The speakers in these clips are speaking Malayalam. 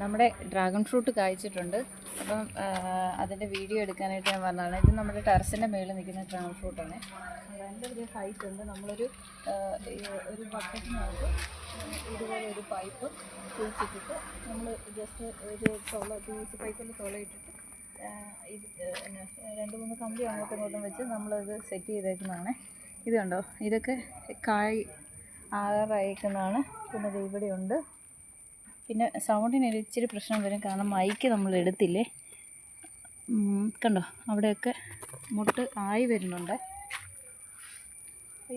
നമ്മുടെ ഡ്രാഗൺ ഫ്രൂട്ട് കായ്ച്ചിട്ടുണ്ട്. അപ്പം അതിന്റെ വീഡിയോ എടുക്കാനായിട്ട് ഞാൻ വന്നതാണ്. ഇത് നമ്മുടെ ടെറസിന്റെ മേളിൽ നിൽക്കുന്ന ഡ്രാഗൺ ഫ്രൂട്ടാണ് ഭയങ്കര ഹൈറ്റ് ഉണ്ട്. നമ്മളൊരു ഒരു ബക്കറ്റിനകത്ത് ഇതുപോലെ ഒരു പൈപ്പ് കുഴിച്ചിട്ടിട്ട് നമ്മൾ ജസ്റ്റ് ഒരു തുള തൂസ് പൈപ്പിൽ തുളയിട്ടിട്ട് ഇത് രണ്ട് മൂന്ന് കമ്പി അങ്ങോട്ടും ഇങ്ങോട്ടും വെച്ച് നമ്മളത് സെറ്റ് ചെയ്തേക്കുന്നതാണ്. ഇതുണ്ടോ ഇതൊക്കെ കായ് ആകാറായേക്കുന്നതാണ്. പിന്നെ ദേ ഇവിടെയുണ്ട്. പിന്നെ സൗണ്ടിന് ഇച്ചിരി പ്രശ്നം വരും. കാരണം മൈക്ക് നമ്മൾ എടുത്തില്ലേ? കണ്ടോ? അവിടെയൊക്കെ മുട്ട് ആയി വരുന്നുണ്ട്.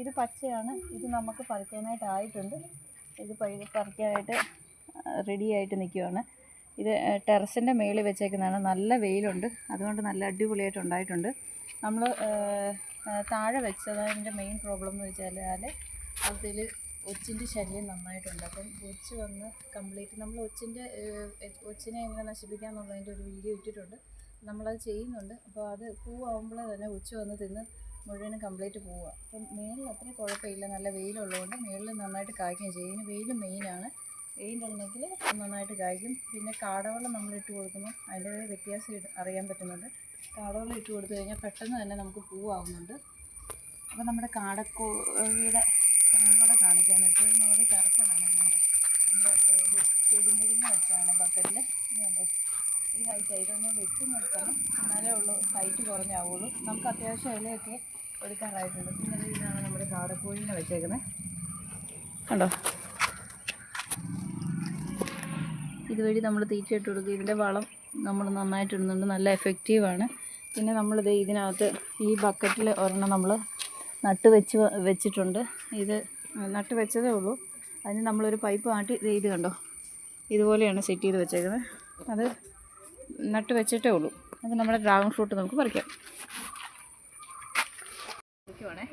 ഇത് പച്ചയാണ്. ഇത് നമുക്ക് പറിക്കാനായിട്ട് ആയിട്ടുണ്ട്. ഇത് പറിക്കാനായിട്ട് റെഡി ആയിട്ട് നിൽക്കുവാണ് ഇത് ടെറസിന്റെ മേളിൽ വെച്ചേക്കുന്നതാണ്. നല്ല വെയിലുണ്ട്. അതുകൊണ്ട് നല്ല അടിപൊളിയായിട്ട് ഉണ്ടായിട്ടുണ്ട്. നമ്മൾ താഴെ വെച്ചതിന്റെ മെയിൻ പ്രോബ്ലം എന്ന് വെച്ചാൽ അതിൽ ഒച്ചിന്റെ ശല്യം നന്നായിട്ടുണ്ട്. അപ്പം ഒച്ച് വന്ന് കംപ്ലീറ്റ് നമ്മൾ ഒച്ചിന്റെ ഒച്ചിനെ എങ്ങനെ നശിപ്പിക്കാമെന്നുള്ളതിന്റെ ഒരു വീഡിയോ ഇട്ടിട്ടുണ്ട്. നമ്മളത് ചെയ്യുന്നുണ്ട്. അപ്പോൾ അത് പൂവാകുമ്പോൾ തന്നെ ഒച്ച് വന്ന് തിന്ന് മുഴുവനും കംപ്ലീറ്റ് പോവുക. അപ്പം മേളിൽ അത്ര കുഴപ്പമില്ല. നല്ല വെയിലുള്ളതുകൊണ്ട് മേളിൽ നന്നായിട്ട് കായ്ക്കുകയും ചെയ്യും. ഇതിന് വെയിൽ മെയിനാണ്. വെയിലുണ്ടെങ്കിൽ നന്നായിട്ട് കായ്ക്കും. പിന്നെ കാടവെള്ളം നമ്മൾ ഇട്ട് കൊടുക്കുമ്പോൾ അതിന്റെ വ്യത്യാസം അറിയാൻ പറ്റുന്നുണ്ട്. കാടവെള്ളം ഇട്ട് കൊടുത്തു കഴിഞ്ഞാൽ പെട്ടെന്ന് തന്നെ നമുക്ക് പൂവാകുന്നുണ്ട്. അപ്പോൾ നമ്മുടെ കാടക്കോഴിയുടെ ഒന്നും കൂടെ കാണിക്കാന്ന് വെച്ചാൽ നമുക്ക് കറക്റ്റാണ് നമ്മുടെ ഒരു ചെടിമുരിങ്ങ വെച്ചാണ് ബക്കറ്റിൽ ഇതുണ്ടോ ഈ ഹൈറ്റ് ഇതൊന്ന് വെട്ടി നിർത്തണം. എന്നാലേ ഉള്ളൂ ഹൈറ്റ് കുറഞ്ഞാവുള്ളൂ. നമുക്ക് അത്യാവശ്യം ഇലയൊക്കെ എടുക്കാറായിട്ടുണ്ട്. പിന്നെ ഇതാണ് നമ്മുടെ കാടക്കോഴിനെ വെച്ചേക്കുന്നത് കണ്ടോ? ഇതുവഴി നമ്മൾ തീറ്റയിട്ട് കൊടുക്കും. ഇതിന്റെ വളം നമ്മൾ നന്നായിട്ട് ഇടുന്നുണ്ട് നല്ല എഫക്റ്റീവാണ് പിന്നെ നമ്മളിത് ഇതിനകത്ത് ഈ ബക്കറ്റിൽ ഒരെണ്ണം നമ്മൾ നട്ട് വെച്ച് വെച്ചിട്ടുണ്ട്. ഇത് നട്ട് വെച്ചതേ ഉള്ളൂ. അതിന് നമ്മളൊരു പൈപ്പ് മാറ്റി ഇത് കണ്ടോ? ഇതുപോലെയാണ് സെറ്റ് ചെയ്ത് വെച്ചേക്കുന്നത്. അത് നട്ട് വെച്ചിട്ടേ ഉള്ളൂ. അത് നമ്മുടെ ഡ്രാഗൺ ഫ്രൂട്ട് നമുക്ക് പറിക്കാം. പറിക്കുവാണേ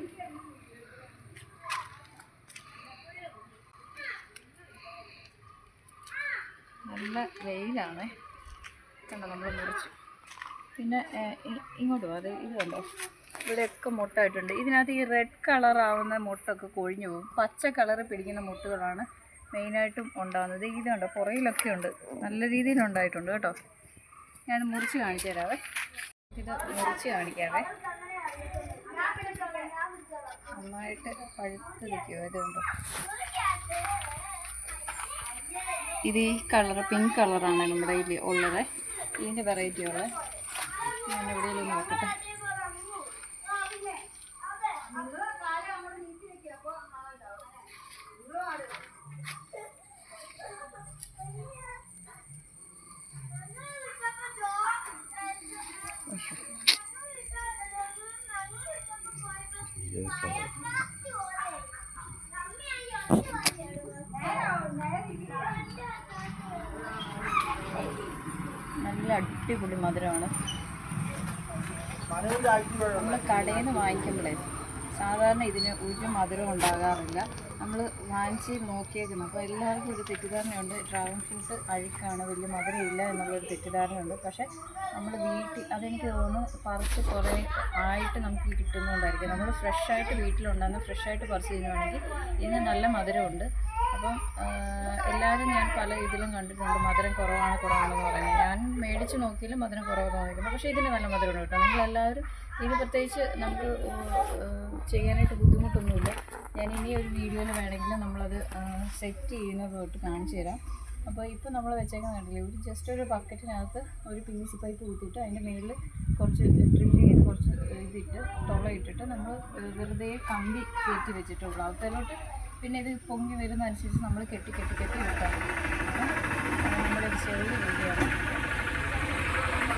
നല്ല വെയിലാണ്. കണ്ടോ നമ്മൾ മുറിച്ചു. പിന്നെ ഇങ്ങോട്ട് അത് ഇത് കണ്ടോ? ഇവിടെയൊക്കെ മുട്ടായിട്ടുണ്ട്. ഇതിനകത്ത് ഈ റെഡ് കളറാവുന്ന മുട്ടൊക്കെ കൊഴിഞ്ഞു പോകും. പച്ച കളർ പിടിക്കുന്ന മുട്ടുകളാണ് മെയിനായിട്ടും ഉണ്ടാകുന്നത് ഇതുണ്ട് പുറയിലൊക്കെ ഉണ്ട്. നല്ല രീതിയിൽ ഉണ്ടായിട്ടുണ്ട് കേട്ടോ. ഞാൻ മുറിച്ച് കാണിച്ചു തരാവേ. ഇത് മുറിച്ച് കാണിക്കാവേ. നന്നായിട്ട് പഴുത്ത് നിൽക്കുമോ ഇത് കണ്ടോ. ഇത് ഈ കളർ പിങ്ക് കളറാണ് നമ്മുടെ ഇതിൽ ഉള്ളത്. ഇതിന്റെ വെറൈറ്റി ഉള്ളത്. ഞാൻ നല്ല അടിപൊളി മധുരമാണ്. നമ്മൾ കടയിൽ നിന്ന് വാങ്ങിക്കുമ്പോഴേ സാധാരണ ഇതിന് ഒരു മധുരം ഉണ്ടാകാറില്ല. നമ്മൾ വാങ്ങിച്ച് നോക്കിയേക്കുന്നു. അപ്പോൾ എല്ലാവർക്കും ഒരു തെറ്റിദ്ധാരണയുണ്ട്. ഡ്രാഗൺ ഫ്രൂട്ട് അഴുക്കാണ് വലിയ മധുരം ഇല്ല എന്നുള്ളൊരു തെറ്റിദ്ധാരണയുണ്ട്. പക്ഷേ നമ്മൾ വീട്ടിൽ അതെനിക്ക് തോന്നുന്നു പറിച്ച് കുറേ ആയിട്ട് നമുക്ക് കിട്ടുന്നതുകൊണ്ടായിരിക്കും. നമ്മൾ ഫ്രഷായിട്ട് വീട്ടിലുണ്ടാകുന്ന ഫ്രഷായിട്ട് പറിച്ച് ചെയ്യുകയാണെങ്കിൽ ഇതിന് നല്ല മധുരമുണ്ട്. അപ്പം എല്ലാവരും ഞാൻ പല ഇതിലും കണ്ടിട്ടുണ്ട്. മധുരം കുറവാണ് കുറവാണെന്ന് മേടിച്ച് നോക്കിയാലും മധുരം കുറവ് തോന്നിയിട്ടുണ്ട് പക്ഷേ ഇതിന് നല്ല മധുരം കേട്ടോ. നിങ്ങളെല്ലാവരും ഇത് പ്രത്യേകിച്ച് നമുക്ക് ചെയ്യാനായിട്ട് ബുദ്ധിമുട്ടൊന്നുമില്ല. ഞാൻ ഇനി ഒരു വീഡിയോയിൽ വേണമെങ്കിൽ നമ്മളത് സെറ്റ് ചെയ്യുന്നത് തൊട്ട് കാണിച്ചു തരാം. അപ്പോൾ ഇപ്പോൾ നമ്മൾ വെച്ചേക്കാൻ കണ്ടില്ലേ ഒരു ജസ്റ്റ് ഒരു ബക്കറ്റിനകത്ത് ഒരു പി സി പൈപ്പ് കുത്തിയിട്ട് അതിന്റെ മേളിൽ കുറച്ച് ഡ്രില്ല് ചെയ്ത് കുറച്ച് ഇതിട്ട് തുള ഇട്ടിട്ട് നമ്മൾ വെറുതെ കമ്പി കയറ്റി വെച്ചിട്ടുള്ളൂ. അകത്തോട്ട് പിന്നെ ഇത് പൊങ്ങി വരുന്ന അനുസരിച്ച് നമ്മൾ കെട്ടി കെട്ടി കെട്ടി വെക്കുക